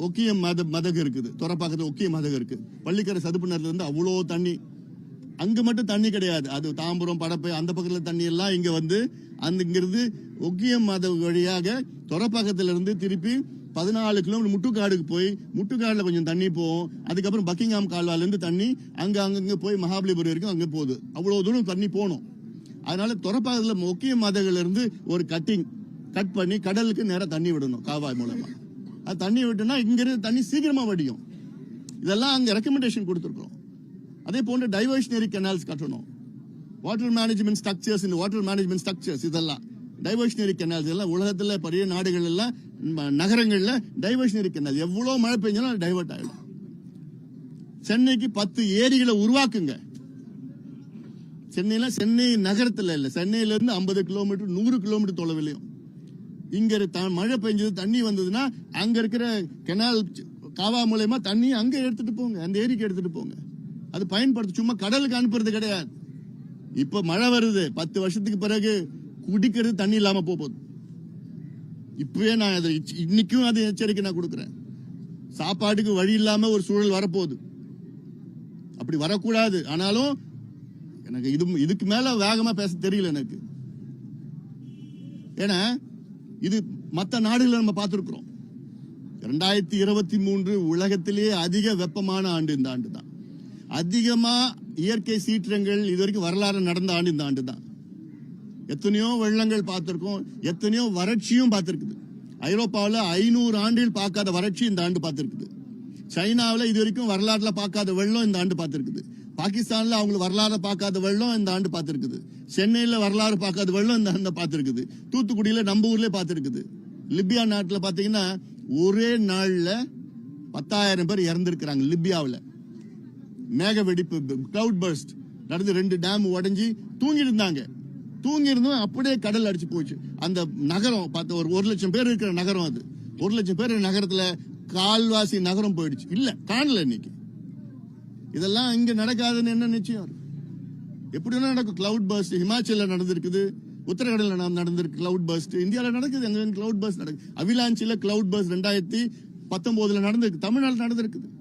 ஒக்கிய ஒக்கியம் மத மதகு இருக்குது. துறப்பாக்கத்துல ஒக்கிய மதகு இருக்கு. பள்ளிக்கரை சதுப்பு நேரத்துல இருந்து அவ்வளோ தண்ணி. அங்க மட்டும் தண்ணி கிடையாது. அது தாம்பரம் படப்பை அந்த பக்கத்துல தண்ணி எல்லாம் இங்க வந்து அந்த இங்கிருந்து ஒக்கியம் மத வழியாக துறப்பாக்கத்துல இருந்து திருப்பி பதினாலு கிலோமீட்டர் முட்டுக்காடுக்கு போய் முட்டுக்காடுல கொஞ்சம் தண்ணி போகும் அதுக்கப்புறம் பக்கிங்காம் கால்வால இருந்து தண்ணி அங்க அங்கங்க போய் மகாபலிபுரம் வரைக்கும் அங்க போகுது. அவ்வளவு தூரம் தண்ணி போகணும். அதனால துறப்பாக்கத்துல முக்கிய மதகுல இருந்து ஒரு கட்டிங் கட் பண்ணி கடலுக்கு நேராக தண்ணி விடணும் காவாய் மூலமா. அது தண்ணி விட்டுனா இங்க இருந்து தண்ணி சீக்கிரமா வடியும். இதெல்லாம் அங்க ரெக்கமெண்டேஷன் கொடுத்துருக்கோம் அதே போன்று டைவர்ஷனரி கெனால்ஸ் கட்டணும். வாட்டர் மேனேஜ்மெண்ட் ஸ்ட்ரக்சர்ஸ் இந்த வாட்டர் மேனேஜ்மெண்ட் ஸ்ட்ரக்சர்ஸ் இதெல்லாம். டைவர்ஷனரி கெனால்ஸ் எல்லாம் உலகத்தில் பெரிய நாடுகள் எல்லாம் டைவர்ஷனரி கெனால் எவ்வளோ மழை பெஞ்சாலும் டைவர்ட் ஆகிடும் சென்னைக்கு பத்து ஏரிகளை உருவாக்குங்க. சென்னையில் சென்னை நகரத்தில் இல்லை சென்னையிலேருந்து ஐம்பது கிலோமீட்டர் நூறு கிலோமீட்டர் தொலைவிலையும். இங்கே த- மழை பெஞ்சது தண்ணி வந்ததுன்னா அங்கே இருக்கிற கெனால் காவா மூலயமா தண்ணி அங்கே எடுத்துகிட்டு போங்க அந்த ஏரிக்கு எடுத்துகிட்டு போங்க. அது பயன்படுத்த சும்மா கடலுக்கு அனுப்புறது கிடையாது. இப்ப மழை வருது பத்து வருஷத்துக்கு பிறகு குடிக்கிறது தண்ணி இல்லாம போகுது. இப்பவே நான் அதை இச்- இன்னைக்கும் அது எச்சரிக்கை நான் கொடுக்குறேன். சாப்பாட்டுக்கு வழி இல்லாம ஒரு சூழல் வரப்போகுது. அப்படி வரக்கூடாது. ஆனாலும் எனக்கு இது இதுக்கு மேல வேகமா பேச தெரியல எனக்கு. ஏன்னா இது மற்ற நாடுகளை நம்ம பார்த்துருக்குறோம். ரெண்டாயிரத்தி இருபத்தி மூன்று உலகத்திலேயே அதிக வெப்பமான ஆண்டு இந்த ஆண்டு தான். அதிகமா இயற்கை சீற்றங்கள் இது வரைக்கும் வரலாறு நடந்த ஆண்டு இந்த ஆண்டு தான். எத்தனையோ வெள்ளங்கள் பார்த்திருக்கோம் எத்தனையோ வறட்சியும் பார்த்திருக்குது. ஐரோப்பாவில் ஐநூறு ஆண்டில் பார்க்காத வறட்சி இந்த ஆண்டு பார்த்திருக்குது. சைனாவில் இது வரைக்கும் வரலாற்றில் பார்க்காத வெள்ளம் இந்த ஆண்டு பார்த்திருக்குது. பாகிஸ்தானில் அவங்களுக்கு வரலாறு பார்க்காத வெள்ளம் இந்த ஆண்டு பார்த்திருக்குது. சென்னையில் வரலாறு பார்க்காத வெள்ளம் இந்த ஆண்டு பார்த்திருக்குது. தூத்துக்குடியில் நம்ம ஊர்லேயே பார்த்துருக்குது. லிபியா நாட்டில் பார்த்தீங்கன்னா ஒரே நாளில் பத்தாயிரம் பேர் இறந்துருக்கிறாங்க லிபியாவில். மேக வெடிப்பு கிளவுட் பர்ஸ்ட் நடந்து ரெண்டு டேம் உடஞ்சி தூங்கி இருந்தாங்க தூங்கி அப்படியே கடல் அடிச்சு போச்சு. அந்த நகரம் பார்த்த ஒரு ஒரு லட்சம் பேர் இருக்கிற நகரம் அது. ஒரு லட்சம் பேர் நகரத்துல கால்வாசி நகரம் போயிடுச்சு. இல்ல காணல இன்னைக்கு. இதெல்லாம் இங்க நடக்காதுன்னு என்ன நிச்சயம்? எப்படின்னா எப்படி நடக்கும். கிளவுட் பர்ஸ்ட் ஹிமாச்சல நடந்திருக்குது. உத்தரகடல நடந்திருக்கு கிளவுட் பர்ஸ்ட் இந்தியாவில் நடக்குது. எங்க கிளவுட் பர்ஸ்ட் நடக்குது அவிலாஞ்சில கிளவுட் பர்ஸ்ட் ரெண்டாயிரத்தி பத்தொன்பதுல நடந்திருக்கு. தமிழ்நாடு நடந்திருக்குது.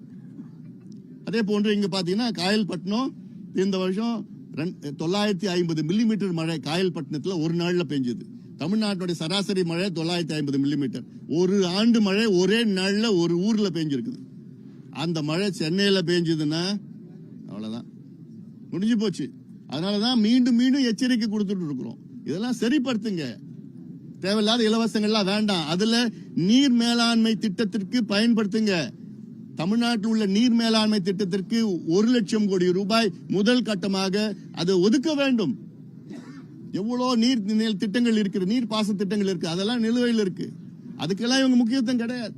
அதே போன்று இங்க பாத்தீங்கன்னா காயல்பட்டினம் இந்த வருஷம் ரெண்- தொள்ளாயிரத்தி ஐம்பது மில்லிமீட்டர் மழை காயல்பட்டினத்துல ஒரு நாள்ல பெஞ்சது. தமிழ்நாட்டுடைய சராசரி மழை தொள்ளாயிரத்தி ஐம்பது மில்லிமீட்டர். ஒரு ஆண்டு மழை ஒரே நாள்ல ஒரு ஊர்ல பெஞ்சிருக்குது. அந்த மழை சென்னையில பெஞ்சதுன்னா அவ்வளவுதான். முடிஞ்சு போச்சு. அதனாலதான் மீண்டும் மீண்டும் எச்சரிக்கை கொடுத்துட்டு இருக்கிறோம். இதெல்லாம் சரிப்படுத்துங்க. தேவையில்லாத இலவசங்கள்லாம் வேண்டாம். அதுல நீர் மேலாண்மை திட்டத்திற்கு பயன்படுத்துங்க. தமிழ்நாட்டில் உள்ள நீர் மேலாண்மை திட்டத்திற்கு ஒரு லட்சம் கோடி ரூபாய் முதல் கட்டமாக அதை ஒதுக்க வேண்டும். எவ்வளோ நீர் திட்டங்கள் இருக்கு நீர் பாச திட்டங்கள் இருக்கு அதெல்லாம் நிலுவையில் இருக்கு. அதுக்கெல்லாம் இவங்க முக்கியத்துவம் கிடையாது.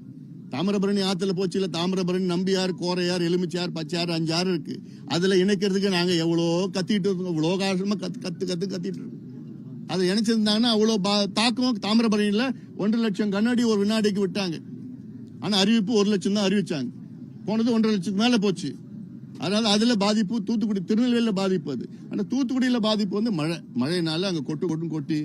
தாமிரபரணி ஆற்றுல போச்சு இல்லை தாமிரபரணி நம்பியார் கோரையார் எலுமிச்சார் பச்சையார் அஞ்சாறு இருக்கு. அதில் இணைக்கிறதுக்கு நாங்கள் எவ்வளோ கத்திட்டு இருக்கோம் இவ்வளோ காலமாக கத்து கத்து கத்து கத்திட்டு இருக்கோம். அதை இணைச்சிருந்தாங்கன்னா அவ்வளோ பா- தாக்கம் தாமிரபரணியில் ஒன்றரை லட்சம் கண்ணாடி ஒரு வினாடிக்கு விட்டாங்க. ஆனால் அறிவிப்பு ஒரு லட்சம் தான் அறிவிச்சாங்க. போனது ஒன்றரை லட்சத்துக்கு மேல போச்சு. அதனால அதுல பாதிப்பு தூத்துக்குடி திருநெல்வேலியில பாதிப்பு அது. ஆனா தூத்துக்குடியில பாதிப்பு வந்து மழை மழைனால அங்க கொட்டு கொட்டும் கொட்டி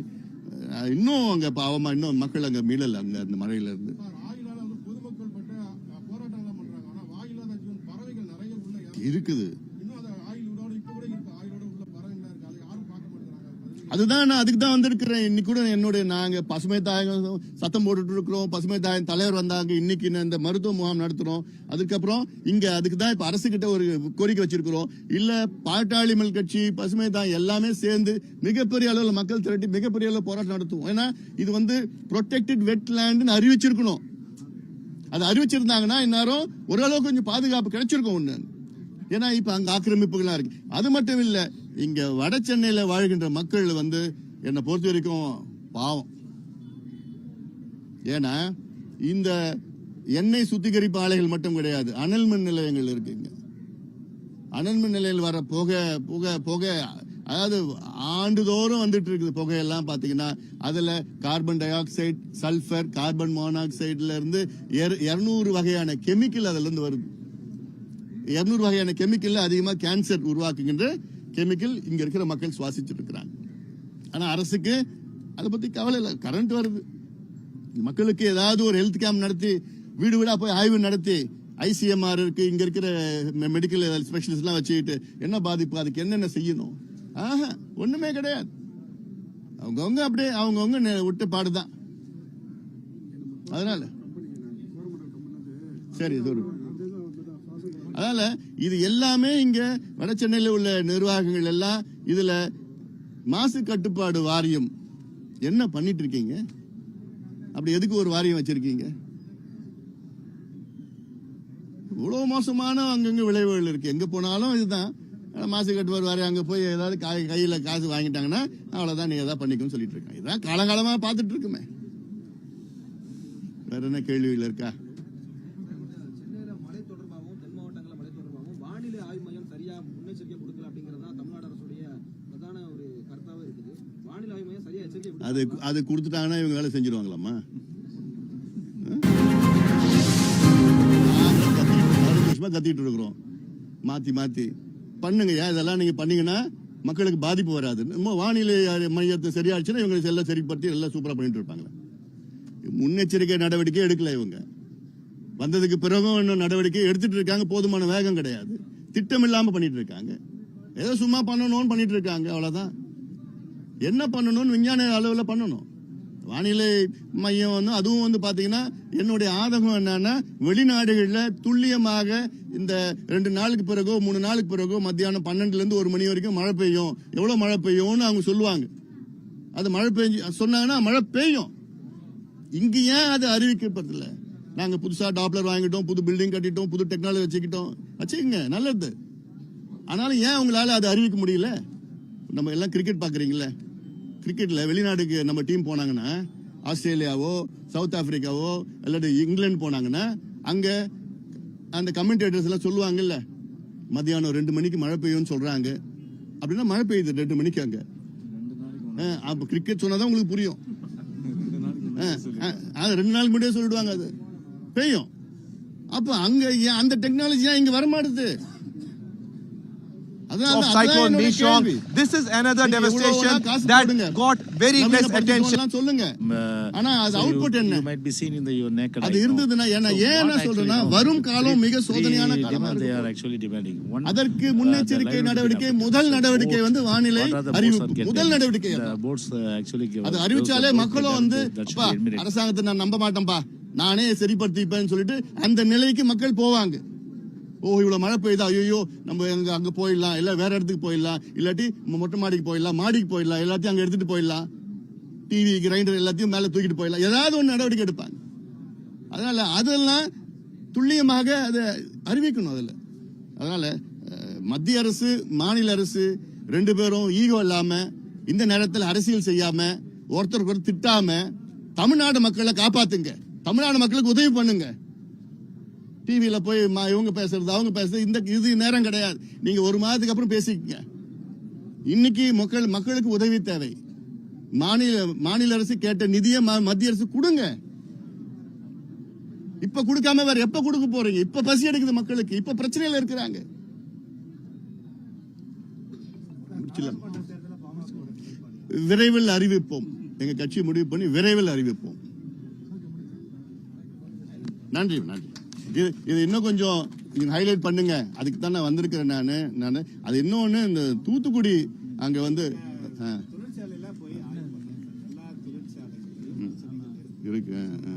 இன்னும் அங்க பாவமா இன்னும் மக்கள் அங்க மீளல அங்க அந்த மழையில இருந்து சார் ஆயிலால வந்து பொதுமக்கள் பட்ட அஹ், போராட்டங்கள்லாம் பண்றாங்க ஆனா வாயில்லாத ஜீவன் பறவைகள் நிறைய உள்ள இறந்து- இருக்குது இன்னும் அந்த ஆயிலோட இப்ப கூட இருக்கு ஆயிலோட உள்ள பறவைகள் இருக்கு அதை யாரும் பார்க்க மாட்டேங்கிறாங்க அது பதில் அதுதான் நான் அதுக்கு தான் வந்திருக்கிறேன். இன்னைக்கு கூட என்னுடைய நாங்கள் பசுமை தாயகம் சத்தம் போட்டுட்டு இருக்கிறோம். பசுமை தாயம் தலைவர் வந்தாங்க. இன்னைக்கு இந்த மருத்துவ முகாம் நடத்துகிறோம் அதுக்கப்புறம் இங்கே அதுக்கு தான் இப்போ அரசுக்கிட்ட ஒரு கோரிக்கை வச்சிருக்கிறோம். இல்லை பாட்டாளி மல் கட்சி பசுமை தாயம் எல்லாமே சேர்ந்து மிகப்பெரிய அளவில் மக்கள் திரட்டி மிகப்பெரிய அளவில் போராட்டம் நடத்துவோம். ஏன்னா இது வந்து ப்ரொடெக்டட் வெட்லேண்டுன்னு அறிவிச்சிருக்கணும். அது அறிவிச்சிருந்தாங்கன்னா இந்நேரம் ஓரளவுக்கு கொஞ்சம் பாதுகாப்பு கிடைச்சிருக்கும் ஒன்று ஏன்னா இப்போ அங்கே ஆக்கிரமிப்புகளாக இருக்கு. அது மட்டும் இல்லை இங்க வட சென்னையில வாழ்கின்ற மக்கள் வந்து என்னை பொறுத்த வரைக்கும் பாவம். ஏன்னா இந்த எண்ணெய் சுத்திகரிப்பு ஆலைகள் மட்டும் கிடையாது அனல் மின் நிலையங்கள் இருக்கு இங்க. அனல் மின் நிலையில் வர புகை புகை புகை அதாவது ஆண்டுதோறும் வந்துட்டு இருக்குது புகையெல்லாம் பார்த்தீங்கன்னா அதில் carbon dioxide sulphur carbon மோனாக்சைடில் இருந்து இரநூறு வகையான கெமிக்கல் அதுலேருந்து வருது. இரநூறு வகையான கெமிக்கல் அதிகமாக கேன்சர் உருவாக்குகின்ற கெமிக்கல் இங்க இருக்கிற மக்கள் சுவாசிச்சுட்டு இருக்கிறாங்க ஆனா அரசுக்கு அதை பத்தி கவலை இல்லை. கரண்ட் வருது. மக்களுக்கு ஏதாவது ஒரு ஹெல்த் கேம்ப் நடத்தி வீடு வீடா போய் ஆய்வு நடத்தி ஐசிஎம்ஆர் இருக்கு இங்க இருக்கிற மெடிக்கல் ஸ்பெஷலிஸ்ட் எல்லாம் வச்சுக்கிட்டு என்ன பாதிப்பு? அதுக்கு என்னென்ன செய்யணும்? ஆஹா ஒண்ணுமே கிடையாது. அவங்கவுங்க அப்படியே அவங்கவுங்க நெ- பாடுதான். அதனால. சரி இது ஒரு அதனால இது எல்லாமே இங்க வட சென்னையில் உள்ள நிர்வாகங்கள் எல்லாம் இதுல மாசு கட்டுப்பாடு வாரியம். என்ன பண்ணிட்டு இருக்கீங்க? அப்படி எதுக்கு ஒரு வாரியம் வச்சிருக்கீங்க? இவ்வளவு மோசமான அங்கங்க விளைவுகள் இருக்கு. எங்க போனாலும் இதுதான். மாசு கட்டுவார் வாரியம் அங்க போய் ஏதாவது காய் கையில காசு வாங்கிட்டாங்கன்னா அவ்வளவுதான் நீ ஏதாவது பண்ணிக்கணும்னு சொல்லிட்டு இருக்காங்க. இதான் காலகாலமா பார்த்துட்டு இருக்குமே. வேற என்ன கேள்வியில் இருக்கா சென்னையில மழை தொடர்பாகவும் தென் மாவட்டங்கள்ல மழை தொடர்பாகவும் வானிலை ஆய்வு மையம் சரியா முன்னெச்சரிக்கை கொடுக்கல அப்படிங்கிறது தான் தமிழ்நாடு அரசுடைய பிரதான ஒரு கருத்தாவே இருக்குது வானிலை ஆய்வு மையம் சரியா எச்சரிக்கை கொடுக்கல. அது அது கொடுத்துட்டாங்கன்னா இவங்க வேலை செஞ்சிருவாங்களாமா நாங்க கத்திட்டு- பதினஞ்சு மாற்றி மாற்றி இருக்கிறோம். மாத்தி மாத்தி. பண்ணுங்கய்யா இதெல்லாம் நீங்க பண்ணீங்கன்னா மக்களுக்கு பாதிப்பு வராது நம்ம வானிலை மையத்தை சரியாச்சுன்னா இவங்க எல்லாம் சரிப்படுத்தி எல்லாம் சூப்பரா பண்ணிட்டு இருப்பாங்க முன்னெச்சரிக்கை நடவடிக்கை எடுக்கல இவங்க. வந்ததுக்கு பிறகும் இன்னும் நடவடிக்கை எடுத்துட்டு இருக்காங்க. போதுமான வேகம் கிடையாது. திட்டம் இல்லாம பண்ணிட்டு இருக்காங்க. ஏதோ சும்மா பண்ணணும்னு பண்ணிட்டு இருக்காங்க. அவ்வளவுதான். என்ன பண்ணணும்னு விஞ்ஞான அளவில் பண்ணணும். வானிலை மையம் வந்து அதுவும் வந்து பார்த்தீங்கன்னா என்னுடைய ஆதகம் என்னன்னா வெளிநாடுகளில் துல்லியமாக இந்த ரெண்டு நாளுக்கு பிறகோ மூணு நாளுக்கு பிறகோ மத்தியானம் பன்னெண்டுலேருந்து ஒரு மணி வரைக்கும் மழை பெய்யும். எவ்வளோ மழை பெய்யும்னு அவங்க சொல்லுவாங்க. அது மழை பெஞ்சு சொன்னாங்கன்னா மழை பெய்யும். இங்கே ஏன் அது அறிவிக்கப்படுதில்ல நாங்கள் புதுசாக டாப்லர் வாங்கிட்டோம் புது பில்டிங் கட்டிட்டோம் புது டெக்னாலஜி வச்சுக்கிட்டோம். வச்சுக்கோங்க நல்லது. ஆனாலும் ஏன் உங்களால் அதை அறிவிக்க முடியல? நம்ம எல்லாம் கிரிக்கெட் பார்க்குறீங்களே கிரிக்கெட்ல வெளிநாடுக்கு நம்ம டீம் போனாங்கன்னா ஆஸ்திரேலியாவோ சவுத் ஆப்பிரிக்காவோ இல்லாட்டி இங்கிலாந்து போனாங்கன்னா அங்க அந்த கமெண்டேட்டர்ஸ் எல்லாம் சொல்லுவாங்கல்ல மத்தியானம் ரெண்டு மணிக்கு மழை பெய்யும்னு சொல்றாங்க. அப்படின்னா மழை பெய்யுது ரெண்டு மணிக்கு அங்க. ஆ, அப்ப கிரிக்கெட் சொன்னாதான் உங்களுக்கு புரியும். ஆ, ஆ, அது ரெண்டு நாள் முன்னாடியே சொல்லிடுவாங்க அது. பெய்யும். அப்ப அங்க ஏன் அந்த டெக்னாலஜி ஏன் இங்க வர மாட்டேது of cyclone என்னோட Nishon. கேள்வி. This is another devastation that got very less attention. சொல்லுங்க Uh, ஆனா அது என்ன? Might be seen in the your naked அது So ஏன் சொல்றேன்னா now? வரும் காலம் மிக சோதனையான காலமா they are actually demanding. One, அதற்கு uh, the முன்னெச்சரிக்கை நடவடிக்கை. முதல் நடவடிக்கை வந்து வானிலை அறிவிப்பு? முதல் நடவடிக்கை uh, actually give அது us- அறிவிச்சாலே மக்களும் வந்து. அரசாங்கத்தை நான் நம்ப மாட்டேன்பா நானே சரிப்படுத்திப்பேன்னு சொல்லிட்டு அந்த நிலைக்கு மக்கள் போவாங்க ஓ இவ்வளவு மழை பெய்யுது? ஐயோ நம்ம அங்க அங்க போயிடலாம். இல்ல வேற இடத்துக்கு போயிடலாம். இல்லாட்டி மொட்டை மாடிக்கு போயிடலாம் மாடிக்கு போயிடலாம். எல்லாத்தையும் அங்க எடுத்துட்டு போயிடலாம். டிவி கிரைண்டர் எல்லாத்தையும் மேல தூக்கிட்டு போயிடலாம். ஏதாவது ஒன்று நடவடிக்கை எடுப்பாங்க. அதனால அதெல்லாம் துல்லியமாக அதை அறிவிக்கணும் அதில். அதனால மத்திய அரசு மாநில அரசு ரெண்டு பேரும் ஈகோ இல்லாம இந்த நேரத்தில் அரசியல் செய்யாம ஒருத்தருக்கு ஒருத்தர் திட்டாம தமிழ்நாடு மக்களை காப்பாத்துங்க. தமிழ்நாடு மக்களுக்கு உதவி பண்ணுங்க. டிவியில போய் இவங்க பேசுறது அவங்க பேசுறது இந்த இது நேரம் கிடையாது. நீங்க ஒரு மாதத்துக்கு அப்புறம் பேசிக்கங்க. இன்னைக்கு மக்கள் மக்களுக்கு உதவி தேவை. மாநில மாநில அரசு கேட்ட நிதியை மத்திய அரசு கொடுங்க. இப்ப கொடுக்காம வேற எப்ப கொடுக்க போறீங்க? இப்ப பசி எடுக்குது மக்களுக்கு. இப்ப பிரச்சனையில இருக்கிறாங்க. விரைவில் அறிவிப்போம். எங்க கட்சி முடிவு பண்ணி விரைவில் அறிவிப்போம். நன்றி நன்றி. இது இது இன்னும் கொஞ்சம் ஹைலைட் பண்ணுங்க. அதுக்கு தான் நான் வந்திருக்கிறேன் நான் நான். அது இன்னொன்னு இந்த தூத்துக்குடி அங்க வந்து ஆ, இருக்கு ஆ, ஆ.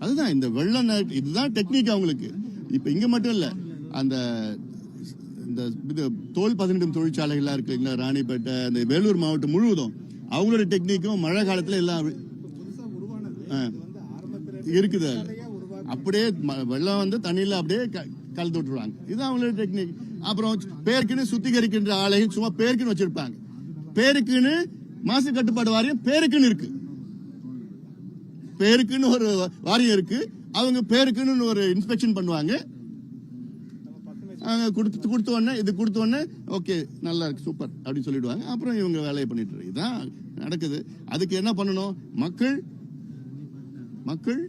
அதுதான் இந்த வெள்ள நெட் இதுதான் டெக்னிக் அவங்களுக்கு. இப்ப இங்க மட்டும் இல்ல அந்த இந்த இது தோல் பதினெட்டு தொழிற்சாலைகள்லாம் இருக்கு இல்லைங்களா ராணிப்பேட்டை அந்த வேலூர் மாவட்டம் முழுவதும். அவங்களோட டெக்னிக்கும் மழை காலத்தில் எல்லாம் ஆ. இருக்குது? அப்படியே வெள்ளம் வந்து தண்ணியில அப்படியே க- கலந்து விட்டுருவாங்க. இதுதான் அவங்களோட டெக்னிக் அப்புறம் பேருக்குன்னு சுத்திகரிக்கின்ற ஆலையும் சும்மா பேருக்குன்னு வச்சிருப்பாங்க. பேருக்குன்னு மாசு கட்டுப்பாடு வாரியம் பேருக்குன்னு இருக்கு. பேருக்குன்னு ஒரு வாரியம் இருக்கு. அவங்க பேருக்குன்னு ஒரு இன்ஸ்பெக்ஷன் பண்ணுவாங்க. அவங்க கொடுத்து கொடுத்த உடனே இது கொடுத்த உடனே ஓகே நல்லா இருக்கு சூப்பர் அப்படின்னு சொல்லிடுவாங்க. அப்புறம் இவங்க வேலையை பண்ணிட்டு இருக்கு. இதுதான் நடக்குது. அதுக்கு என்ன பண்ணணும்? மக்கள் மக்கள்